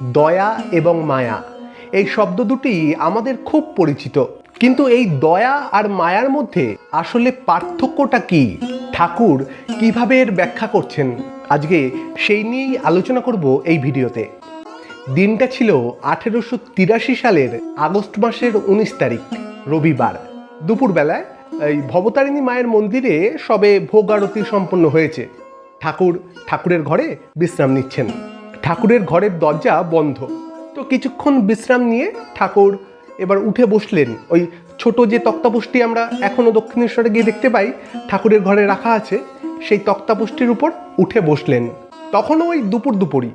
দয়া এবং মায়া। এই শব্দ দুটি আমাদের খুব পরিচিত। কিন্তু এই দয়া আর মায়ার মধ্যে আসলে পার্থক্যটা কি? ঠাকুর কীভাবে এর ব্যাখ্যা করছেন? আজকে সেই নিয়েই আলোচনা করব এই ভিডিওতে। দিনটা ছিল আঠেরোশো তিরাশি সালের আগস্ট মাসের উনিশ তারিখ, রবিবার। দুপুরবেলায় এই ভবতারিণী মায়ের মন্দিরে সবে ভোগ আরতি সম্পন্ন হয়েছে। ঠাকুর ঠাকুরের ঘরে বিশ্রাম নিচ্ছেন। ঠাকুরের ঘরের দরজা বন্ধ। তো কিছুক্ষণ বিশ্রাম নিয়ে ঠাকুর এবার উঠে বসলেন। ওই ছোট যে তক্তাপুষ্টি আমরা এখনও দক্ষিণেশ্বরে গিয়ে দেখতে পাই, ঠাকুরের ঘরে রাখা আছে, সেই তক্তাপুষ্টির উপর উঠে বসলেন। তখনও ওই দুপুর দুপুরই।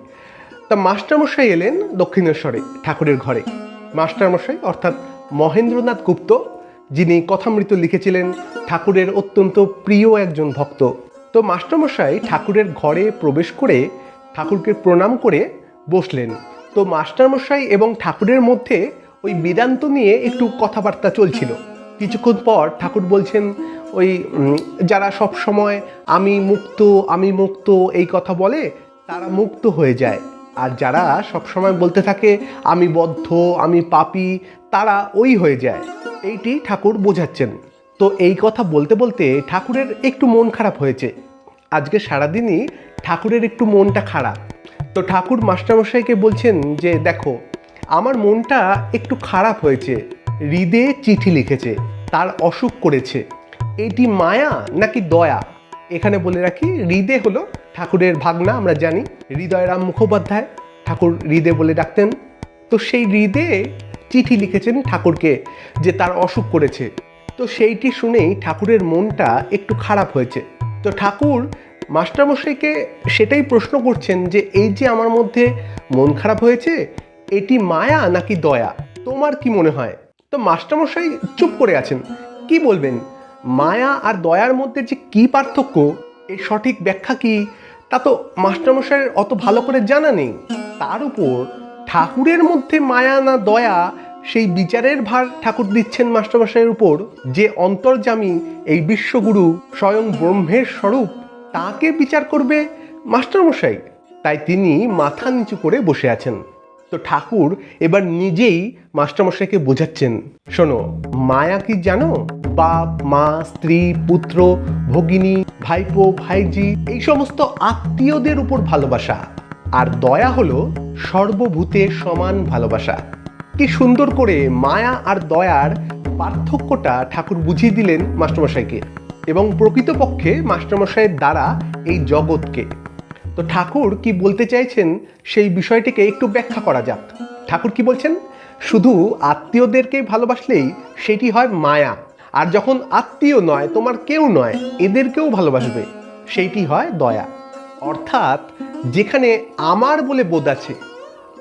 তা মাস্টারমশাই এলেন দক্ষিণেশ্বরে, ঠাকুরের ঘরে। মাস্টারমশাই অর্থাৎ মহেন্দ্রনাথ গুপ্ত, যিনি কথামৃত লিখেছিলেন, ঠাকুরের অত্যন্ত প্রিয় একজন ভক্ত। তো মাস্টারমশাই ঠাকুরের ঘরে প্রবেশ করে ঠাকুরকে প্রণাম করে বসলেন। তো মাস্টারমশাই এবং ঠাকুরের মধ্যে ওই বেদান্ত নিয়ে একটু কথাবার্তা চলছিল। কিছুক্ষণ পর ঠাকুর বলছেন, ওই যারা সব সময় আমি মুক্ত আমি মুক্ত এই কথা বলে, তারা মুক্ত হয়ে যায়। আর যারা সব সময় বলতে থাকে, আমি বদ্ধ, আমি পাপি, তারা ওই হয়ে যায়। এইটি ঠাকুর বোঝাচ্ছেন। তো এই কথা বলতে বলতে ঠাকুরের একটু মন খারাপ হয়েছে। আজকে সারাদিনই ঠাকুরের একটু মনটা খারাপ। তো ঠাকুর মাস্টারমশাইকে বলছেন যে, দেখো, আমার মনটা একটু খারাপ হয়েছে। হৃদে চিঠি লিখেছে, তার অসুখ করেছে। এটি মায়া নাকি দয়া? এখানে বলে রাখি, হৃদে হলো ঠাকুরের ভাগনা, আমরা জানি হৃদয়রাম মুখোপাধ্যায়। ঠাকুর হৃদে বলে ডাকতেন। তো সেই হৃদে চিঠি লিখেছেন ঠাকুরকে যে, তার অসুখ করেছে। তো সেইটি শুনেই ঠাকুরের মনটা একটু খারাপ হয়েছে। তো ঠাকুর, মাস্টারমশাইকে সেটাই প্রশ্ন করছেন যে এই যে আমার মধ্যে মন খারাপ হয়েছে, এটি মায়া নাকি দয়া? তোমার কি মনে হয়? তো মাস্টারমশাই চুপ করে আছেন। কি বলবেন? মায়া আর দয়ার মধ্যে যে কি পার্থক্য? এর সঠিক ব্যাখ্যা কি? তা তো মাস্টারমশাইয়ের অত ভালো করে জানা নেই। তার উপর ঠাকুরের মধ্যে মায়া না দয়া সেই বিচারের ভার ঠাকুর দিচ্ছেন মাস্টারমশাইয়ের উপর যে অন্তর্জামী এই বিশ্বগুরু স্বয়ং ব্রহ্মের স্বরূপ, তাকে বিচার করবে মাস্টারমশাই। তাই তিনি মাথা নিচু করে বসে আছেন। তো ঠাকুর এবার নিজেই মাস্টারমশাইকে বোঝাচ্ছেন, শোনো, মায়া কি জানো? বাপ, মা, স্ত্রী, পুত্র, ভগিনী, ভাইপো, ভাইজি, এই সমস্ত আত্মীয়দের উপর ভালোবাসা। আর দয়া হলো সর্বভূতে সমান ভালোবাসা। কি সুন্দর করে মায়া আর দয়ার পার্থক্যটা ঠাকুর বুঝিয়ে দিলেন মাস্টারমশাইকে এবং প্রকৃতপক্ষে মাস্টারমশাইয়ের দ্বারা এই জগৎকে। তো ঠাকুর কি বলতে চাইছেন সেই বিষয়টিকে একটু ব্যাখ্যা করা যাক। ঠাকুর কি বলছেন? শুধু আত্মীয়দেরকে ভালোবাসলেই সেটি হয় মায়া, আর যখন আত্মীয় নয়, তোমার কেউ নয়, এদেরকেও ভালোবাসবে সেইটি হয় দয়া। অর্থাৎ যেখানে আমার বলে বোধ আছে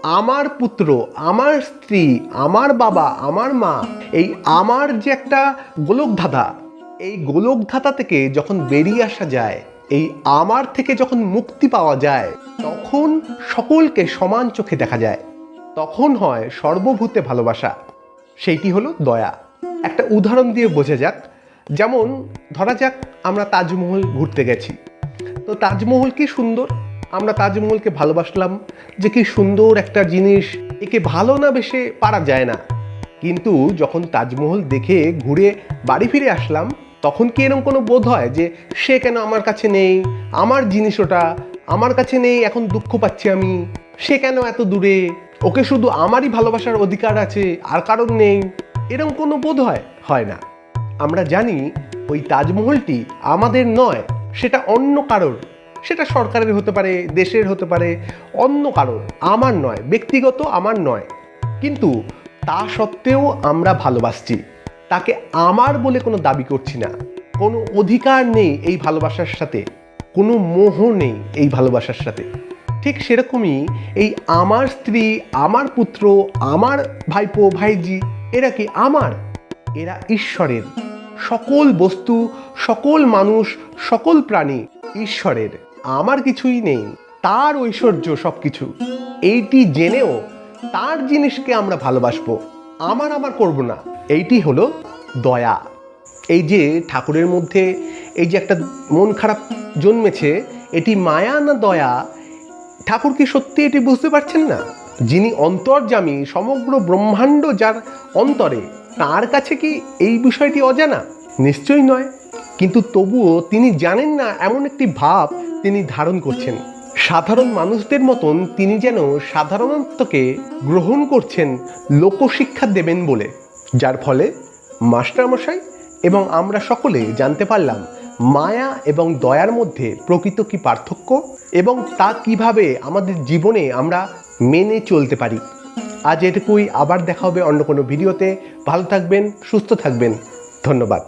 আমার পুত্র, আমার স্ত্রী, আমার বাবা, আমার মা, এই আমার যে একটা গোলকধাঁধা, এই গোলকধাতা থেকে যখন বেরিয়ে আসা যায়, এই আমার থেকে যখন মুক্তি পাওয়া যায়, তখন সকলকে সমান চোখে দেখা যায়। তখন হয় সর্বভূতে ভালোবাসা। সেইটি হলো দয়া। একটা উদাহরণ দিয়ে বোঝা যাক। যেমন ধরা যাক আমরা তাজমহল ঘুরতে গেছি। তো তাজমহল কি সুন্দর? আমরা তাজমহলকে ভালোবাসলাম যে কি সুন্দর একটা জিনিস, একে ভালো না বেশে পারা যায় না। কিন্তু যখন তাজমহল দেখে ঘুরে বাড়ি ফিরে আসলাম, তখন কি এরকম কোনো বোধ হয় যে সে কেন আমার কাছে নেই, আমার জিনিস ওটা, আমার কাছে নেই, এখন দুঃখ পাচ্ছি আমি, সে কেন এত দূরে, ওকে শুধু আমারই ভালোবাসার অধিকার আছে, আর কারণ নেই এরকম কোনো বোধ হয় হয় না। আমরা জানি ওই তাজমহলটি আমাদের নয়, সেটা অন্য কারোর। সেটা সরকারের হতে পারে, দেশের হতে পারে, অন্য কারোর। আমার নয়, ব্যক্তিগত আমার নয়। কিন্তু তা সত্ত্বেও আমরা ভালোবাসছি। তাকে আমার বলে কোনো দাবি করছি না। কোনো অধিকার নেই এই ভালোবাসার সাথে। কোনো মোহ নেই এই ভালোবাসার সাথে। ঠিক সেরকমই এই আমার স্ত্রী, আমার পুত্র, আমার ভাইপো, ভাইজি, এরা কি আমার? এরা ঈশ্বরের। সকল বস্তু, সকল মানুষ, সকল প্রাণী ঈশ্বরের। আমার কিছুই নেই, তার ঐশ্বর্য সব কিছু এইটি জেনেও তার জিনিসকে আমরা ভালোবাসবো, আমার আমার করব না। এইটি হলো দয়া। এই যে ঠাকুরের মধ্যে এই যে একটা মন খারাপ জন্মেছে, এটি মায়া না দয়া? ঠাকুর কি সত্যি এটি বুঝতে পারছেন না? যিনি অন্তর্যামী, সমগ্র ব্রহ্মাণ্ড যার অন্তরে, তার কাছে কি এই বিষয়টি অজানা? নিশ্চয়ই নয়। কিন্তু তবুও তিনি জানেন না এমন একটি ভাব তিনি ধারণ করছেন। সাধারণ মানুষদের মতন তিনি যেন সাধারণত্বকে গ্রহণ করছেন লোকশিক্ষা দেবেন বলে, যার ফলে মাস্টারমশাই এবং আমরা সকলে জানতে পারলাম মায়া এবং দয়ার মধ্যে প্রকৃত কি পার্থক্য এবং তা কীভাবে আমাদের জীবনে আমরা মেনে চলতে পারি। আজ এটুকুই, আবার দেখা হবে অন্য কোনো ভিডিওতে। ভালো থাকবেন, সুস্থ থাকবেন। ধন্যবাদ।